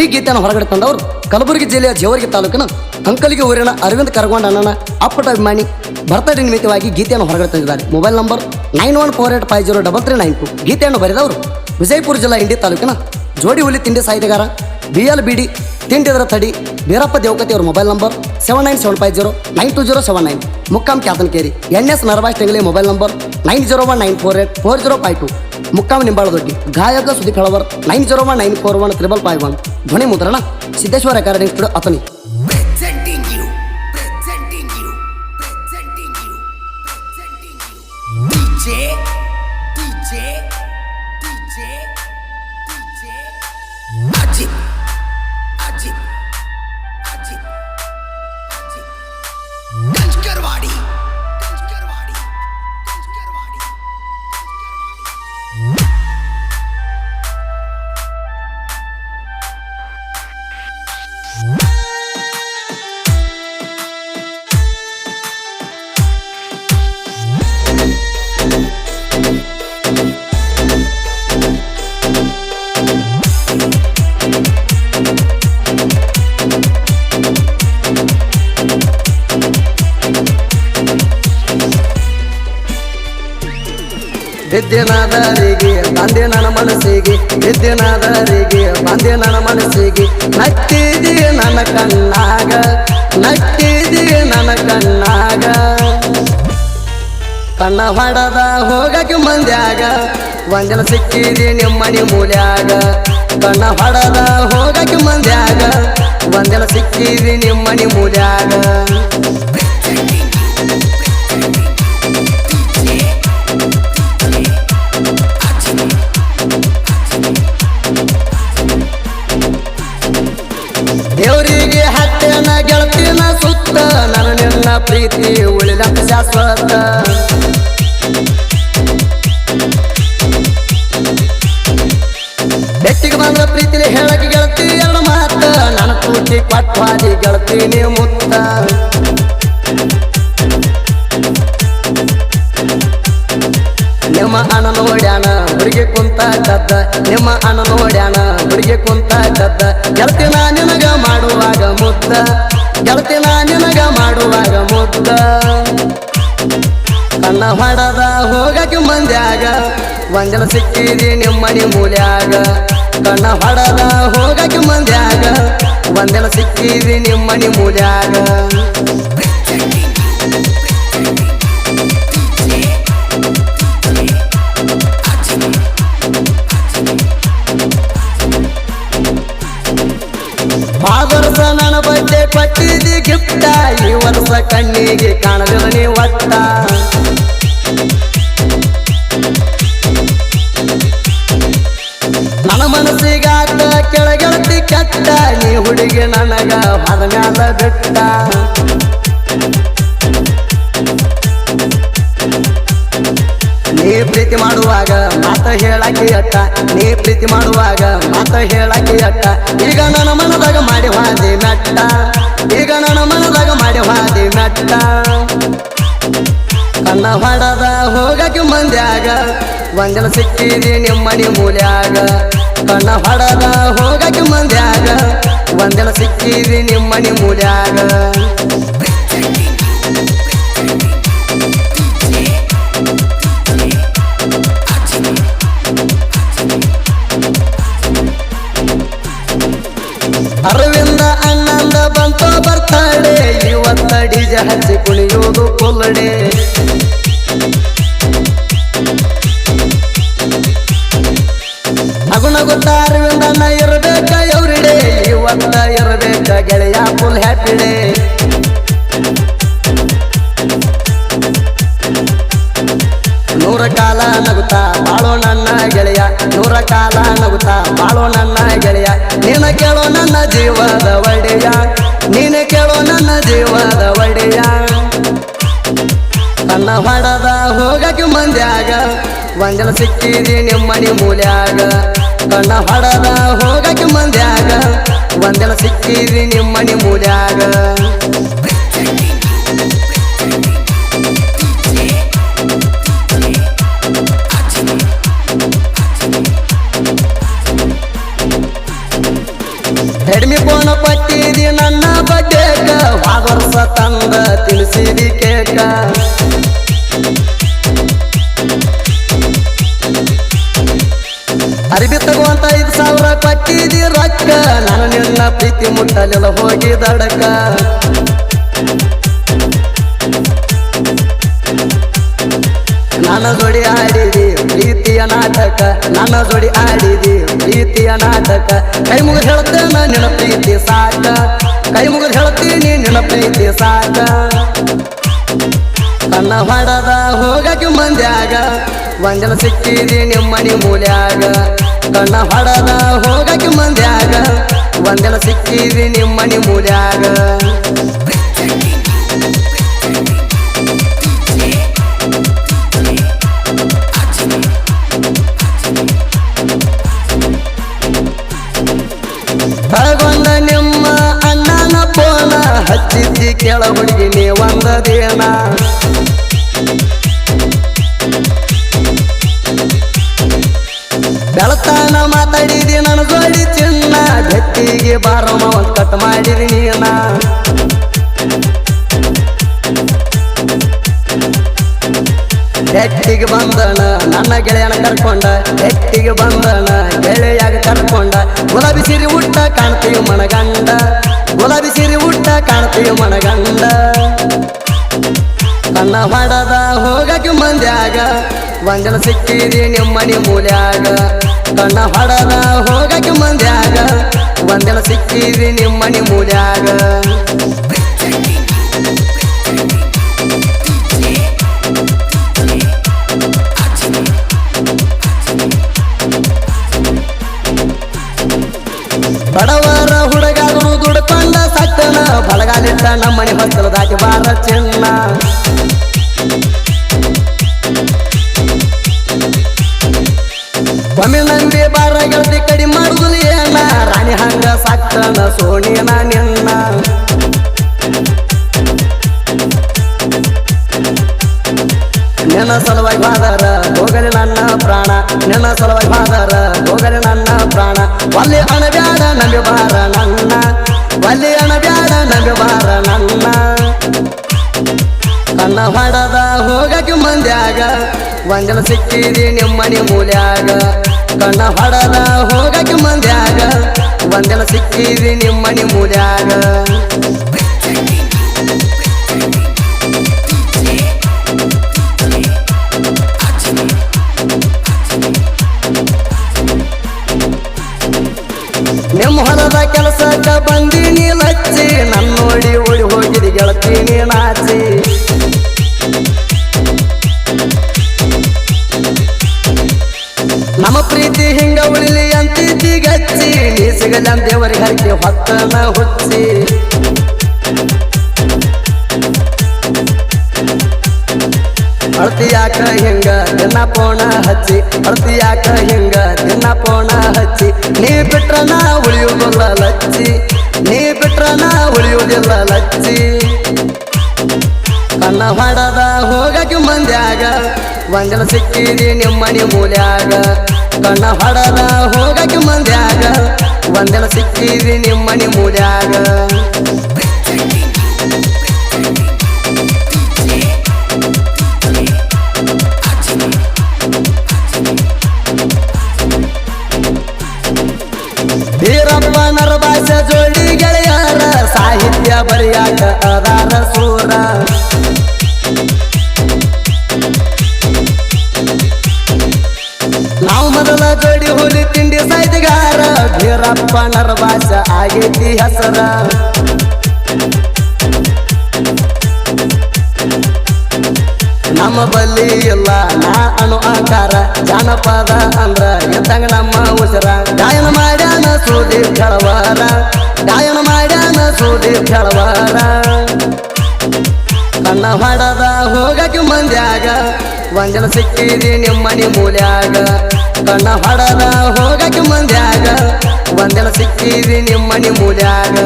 ಈ ಗೀತೆಯನ್ನು ಹೊರಗಡೆ ತಂದವರು ಕಲಬುರಗಿ ಜಿಲ್ಲೆಯ ಜೇವರ್ಗಿ ತಾಲೂಕಿನ ಅಂಕಲಿಗೆ ಊರಿನ ಅರವಿಂದ್ ಕರಗೊಂಡ ಅಣ್ಣನ ಅಪ್ಪಟ ಅಭಿಮಾನಿ ಬರ್ತಡೇ ನಿಮಿತ್ತವಾಗಿ ಗೀತೆಯನ್ನು ಹೊರಗಡೆ ತಂದಿದ್ದಾರೆ. Mobile number nine one four eight five zero double three nine two. ಗೀತೆಯನ್ನು ಬರೆದವರು ವಿಜಯಪುರ ಜಿಲ್ಲಾ ಇಂಡಿ ತಾಲೂಕಿನ ಜೋಡಿ ಹುಲಿ ತಿಂಡಿ ಸಾಹಿತ್ಯಗಾರ ಬಿ ಎಲ್ ಬಿ ಡಿ ತಿಂಡಿದರ ತಡಿ ಬೀರಪ್ಪ ದೇವಕತಿ ಅವರ mobile number seven nine seven five zero nine two zero seven nine. ಮುಕ್ಕಾಂ Kyatanakeri, N S Naravas Tengali mobile number nine zero one nine four eight four zero five two. ಮುಕ್ಕಾಂ Nimbaladoddi ಗಾಯಕ Sudeep Helavar nine zero one nine four one triple five one ಧ್ವನಿ ಮುದ್ರಣ Siddeshwara recording studio Athani presenting ವಿದ್ಯನಾದರಿಗೆ ಬಂದೆ ನನ್ನ ಮನಸ್ಸಿಗೆ. ವಿದ್ಯನಾದರಿಗೆ ಬಂದೆ ನನ್ನ ಮನಸ್ಸಿಗೆ. ನಟ್ಟಿದಿ ನನ್ನ ಕಣ್ಣಾಗ ನಕ್ಕಿದೆ ನನ್ನ ಕಣ್ಣಾಗ. ಕಣ್ಣ ಹೊಡದ ಹೋಗಕ್ಕೆ ಮಂದ್ಯಾಗ ಒಂದಿನ ಸಿಕ್ಕಿದೆ ನಿಮ್ಮನಿ ಮೂಲ್ಯಾಗ. ಕಣ್ಣ ಹೊಡದ ಹೋಗಕ್ಕೆ ಮಂದ್ಯಾಗ ಒಂದಿನ ಸಿಕ್ಕಿದೆ ನಿಮ್ಮನಿ ಮೂಲ್ಯಾಗ. ತೂಟಿ ಕೊಟ್ವಾದಿ ಗೆಳತಿ ನೀ ಮುತ್ತ. ನಿಮ್ಮ ಅಣ್ಣ ನೋಡ್ಯಾನ, ಹುಡುಗಿ ಕುಂತ ಕದ್ದ ನಿಮ್ಮ ಅಣ್ಣ ನೋಡ್ಯಾನ, ಹುಡುಗಿ ಕುಂತ ಕದ್ದ ಗೆಳತಿನ ನಿನಗ ಮಾಡುವಾಗ ಮುತ್ತ. ಗೆಳತಿನ ನಿನಗ ಮಾಡುವಾಗ ಮುತ್ತ. ಕಣ್ಣ ಹೊಡದ ಹೋಗಕ್ಕೆ ಮಂದ್ಯಾಗ ಒಂದಿನ ಸಿಕ್ಕಿದಿ ನಿಮ್ಮನಿ ಮೂಲ್ಯಾಗ. ಕಣ್ಣ ಹೊಡದ ಹೋಗಕ್ಕೆ ಮಂದ್ಯಾಗ ಒಂದಿನ ಸಿಕ್ಕಿದ್ರಿ ನಿಮ್ಮನಿ ಮೂಲ್ಯಾಗ. ಆ ವರ್ಷ ನನ್ನ ಬಡ್ಡೆ ಪಟ್ಟಿದಿ ಗಿಫ್ಟ, ಈ ವರ್ಷ ಕಣ್ಣಿಗೆ ಕಾಣದಿರ ನೀ ಕೆಟ್ಟ, ನೀ ಹುಡುಗಿ ನನಗ ಹೊರ ಮ್ಯಾಲ ಬಿಟ್ಟ. ನೀ ಪ್ರೀತಿ ಮಾಡುವಾಗ ಮಾತ ಹೇಳಾಕಿ ಅಟ್ಟ ನೀ ಪ್ರೀತಿ ಮಾಡುವಾಗ ಮಾತ ಹೇಳಾಕಿ ಅಟ್ಟ ಈಗ ನನ್ನ ಮನದಾಗ ಮಾಡಿ ಹಾದಿ ಮೆಟ್ಟ. ಈಗ ನನ್ನ ಮನದಾಗ ಮಾಡಿ ಹಾದಿ ಮೆಟ್ಟ. ಕನ್ನ ಹೊಡದ ಹೋಗಕ್ಕೆ ಮಂದ್ಯಾಗ. ಒಂದಿನ ಸಿಕ್ಕಿದಿ ನಿಮ್ಮನಿ ಮೂಲ್ಯಾಗ. ಕಣ್ಣ ಹೊಡದ ಹೋಗಕ್ಕೆ ಮಂದ್ಯಾಗ. ಒಂದಿನ ಸಿಕ್ಕಿರಿ ನಿಮ್ಮನೆ ಮೂಲ್ಯಾಗ ಅರವಿಂದ ಅಣ್ಣಂದ ಬಂತ ಬರ್ತಾಳೆ ಇವತ್ತ ಡಿಜ ಹಚ್ಚಿ ಕುಣಿಯೋದು ಕೊಲ್ಲಡೆ. ಅಣ್ಣ ಇರಬೇಕ? ಎವ್ರಿಡೆ ಇವತ್ತ ಇರಬೇಕ? ಗೆಳೆಯ ಫುಲ್ ಹ್ಯಾಪಿಡೆ ನೂರ ಕಾಲ ನಗುತ್ತಾ, ಬಾಳೋ ನನ್ನ ಗೆಳೆಯ. ನೂರ ಕಾಲ ನಗುತ್ತಾ, ಬಾಳೋ ನನ್ನ ಗೆಳೆಯ. ನೀನ ಕೇಳೋ ನನ್ನ ಜೀವದ ಒಡೆಯ ನೀನ ಕೇಳೋ ನನ್ನ ಜೀವದ ಒಡೆಯ ನನ್ನ ಹೊಡದ ಹೋಗಕ್ಕೆ ಮಂದ್ಯಾಗ. ಒಂದಲ ಸಿಕ್ಕಿದಿ ನಿಮ್ಮನಿ ಮೂಲ್ಯಾಗ. ಕಣ್ಣ ಹಡದ ಹೋಗಕ್ಕೆ ಮಂದ್ಯಾಗ. ಒಂದೆಲ್ಲ ಸಿಕ್ಕಿರಿ ನಿಮ್ಮನೆ ಮೂಲ್ಯಾಗ. ರೊಕ್ಕ ನಾನು ನಿನ್ನ ಪ್ರೀತಿ ಮುಟ್ಟಲೆಲ್ಲ ಹೋಗಿ ದಡಕ ನನ್ನ ಜೋಡಿ ಆಡಿದಿ ಪ್ರೀತಿಯ ನಾಟಕ. ನನ್ನ ಜೋಡಿ ಆಡಿದಿ ಪ್ರೀತಿಯ ನಾಟಕ. ಕೈ ಮುಗಿದು ಹೇಳ್ತೇನೆ ನಿನ್ನ ಪ್ರೀತಿ ಸಾಕ. ಕೈ ಮುಗಿದು ಹೇಳ್ತೀನಿ ನಿನ್ನ ಪ್ರೀತಿ ಸಾಕ. ನನ್ನ ಹೊಡದ ಹೋಗಕ್ಕೆ ಮಂದ್ಯಾಗ. ಒಂದೆಲ ಸಿಕ್ಕಿದಿ ನಿಮ್ಮನಿ ಮೂಲ್ಯಾಗ. ಕಣ್ಣ ಹೊಡದ ಹೋಗಕ್ಕೆ ಮಂದ್ಯಾಗ. ಒಂದೆಲ್ಲ ಸಿಕ್ಕಿದಿ ನಿಮ್ಮನಿ ಮೂಲ್ಯಾಗ. ತಗೊಂಡ ನಿಮ್ಮ ಅಣ್ಣನ ಪೋನ ಹಚ್ಚಿದ್ದಿ ಕೆಳ ಹುಡುಗಿ ನೀ ಒಂದದೇನ. ಬೆಳತಾನ ಮಾತಾಡಿದಿ ನನ್ನ ಜೋಡಿ ಚಿನ್ನ. ಗಟ್ಟಿಗೆ ಬಾರಮ್ಮ, ಒಂದ್ ಕಟ್ ಮಾಡಿದಿ ನೀನ. ಹೆಟ್ಟಿಗೆ ಬಂದಣ ನನ್ನ ಗೆಳೆಯನ ಕರ್ಕೊಂಡ. ಹೆಟ್ಟಿಗೆ ಬಂದಣ ಗೆಳೆಯಾಗ ಕರ್ಕೊಂಡ. ಗುಲಾಬಿ ಸಿರಿ ಹುಟ್ಟ ಕಾಣ್ತೀವಿ ಮನಗಂಡ. ಗುಲಾಬಿ ಸಿರಿ ಹುಟ್ಟ ಕಾಣ್ತೀವಿ ಮನಗಂಡ. ನನ್ನ ಹೊಡದ ಹೋಗಕ್ಕೆ ಮಂದ್ಯಾಗ ಒಂದನ ಸಿಕ್ಕಿದಿ ನಿಮ್ಮನಿ ಮೂಲ್ಯಾಗ. ಕಣ್ಣ ಹೊಡದ ಹೋಗಕ್ಕೆ ಮಂದ್ಯಾಗ. ಒಂದಿನ ಸಿಕ್ಕಿದಿ ನಿಮ್ಮನಿ ಮೂಲ್ಯಾಗ. ಬಡವರ ಹುಡುಗಾದರು ದುಡ್ಕೊಂಡ ಸತ್ತನ ಬಲಗಾಲಿಟ್ಟ ನಮ್ಮನೆ ಹೊತ್ತಲದಾಗಿ ಬಾರ ಚಿನ್ನ. ಒಮ್ಮೆ ಬಾರ ಗೆಳತಿ ಕಡಿ ಮಾಡುದಿಲ್ಲ ಏನ ರಾಣಿ ಹಂಗ ಸಾಕ್ತಾನ ಸೋಣಿ ನಿನ್ನ ನೆನ ಸಲುವಾಗಿ ಬಾದಾರ ಹೋಗಲಿ ನನ್ನ ಪ್ರಾಣ. ನೆನ ಸಲುವಾಗಿ ಬಾದಾರ ಹೋಗಲಿ ನನ್ನ ಪ್ರಾಣ. ಒಲ್ಲಿ ಅಣಬ್ಯಾಡ ನಂಬಿ ಬಾರ ನನ್ನ. ಒಲ್ಲಿ ಅಣಬ್ಯಾಡ ನಂಬಿ ಬಾರ ನನ್ನ. ಕಣ್ಣ ಹೊಡದ ಹೋಗಕ್ಕೆ ಮಂದ್ಯಾಗ. ಒಂದನ ಸಿಕ್ಕಿದಿ ನಿಮ್ಮನೆ ಮೂಲ್ಯಾಗ. ಕಣ್ಣ ಹೊಡದ ಹೋಗಕ್ಕೆ ಮಂದ್ಯಾಗ. ಒಂದನ ಸಿಕ್ಕಿದಿ ನಿಮ್ಮನೆ ಮೂಲ್ಯಾಗ. ನಿಮ್ಮ ಹೊಲದ ಕೆಲಸಕ್ಕ ಬಂದೀನಿ ಲಚ್ಚಿ. ನನ್ನ ನೋಡಿ ಓಡಿ ಹೋಗಿದಿ ಗೆಳತೀನಿ ನಾಚಿ. ಪ್ರೀತಿ ಹಿಂಗ ಉಳಿಲಿ ಅಂತಿದ್ದಿ ಗಚ್ಚಿ ನೀ ಸಿಗಲ್ಲ ದೇವರಿಗೆ ಹರಕೆ ಹೊತ್ತನ ಹುಚ್ಚಿ. ಅಳ್ತಿಯಾಕ ಹಿಂಗ ದಿನ ಪೋಣ ಹಚ್ಚಿ ಅಳ್ತಿಯಾಕ ಹಿಂಗ ದಿನ ಪೋಣ ಹಚ್ಚಿ. ನೀ ಬಿಟ್ರ ನಾ ಉಳಿಯುವುದಿಲ್ಲ ಲಚ್ಚಿ, ನೀ ಬಿಟ್ರ ನಾ ಉಳಿಯುವುದಿಲ್ಲ ಲಚ್ಚಿ. ಕಣ್ಣ ಹೊಡದ ಹೋಗಕ್ಕೆ ಮಂದ್ಯಾಗ ಒಂದನ ಸಿಕ್ಕಿದಿ ನಿಮ್ಮನಿ ಮೂಲ್ಯಾಗ. ಕಣ್ಣ ಹೊಡದ ಹೋಗಕ್ಕೆ ಮಂದ್ಯಾಗ. ಒಂದನ ಸಿಕ್ಕಿದಿ ನಿಮ್ಮನಿ ಮೂಲ್ಯಾಗ. ವೀರಪ್ಪ ನರಭಾಷ ಜೋಡಿ ಗೆಳೆಯರ, ಸಾಹಿತ್ಯ ಬರೆಯಾಕ ಅದಾರ ಸೂರ. ತಿಂಡಿ ಸೈದ್ಗಾರ ಭೀರಪ್ಪ ನರವಾಸ ಆಗೈತಿ ಹೆಸರ ನಮ್ಮ ಬಲ್ಲಿ ಇಲ್ಲ ನಾ ಅನು ಆಕಾರ, ಜಾನಪದ ಅಂದ್ರ ಎತ್ತಂಗ ನಮ್ಮ ಉಸಿರ. ಗಾಯನ ಮಾಡ್ಯಾನ ಸೂದಿ ಕೆಳವಾರ ಗಾಯನ ಮಾಡ್ಯಾನ ಸೂದಿ ಕೆಳವಾರ ಕಣ್ಣ ಹೊಡದ ಹೋಗಕ್ಕೆ ಮಂದ್ಯಾಗ ಒಂದನ ಸಿಕ್ಕಿದಿ ನಿಮ್ಮನಿ ಮೂಲ್ಯಾಗ. ಕಣ್ಣ ಹೊಡದ ಹೋಗಕ್ಕೆ ಮಂದ್ಯಾಗ. ಒಂದಿನ ಸಿಕ್ಕಿದಿ ನಿಮ್ಮನಿ ಮೂಲ್ಯಾಗ.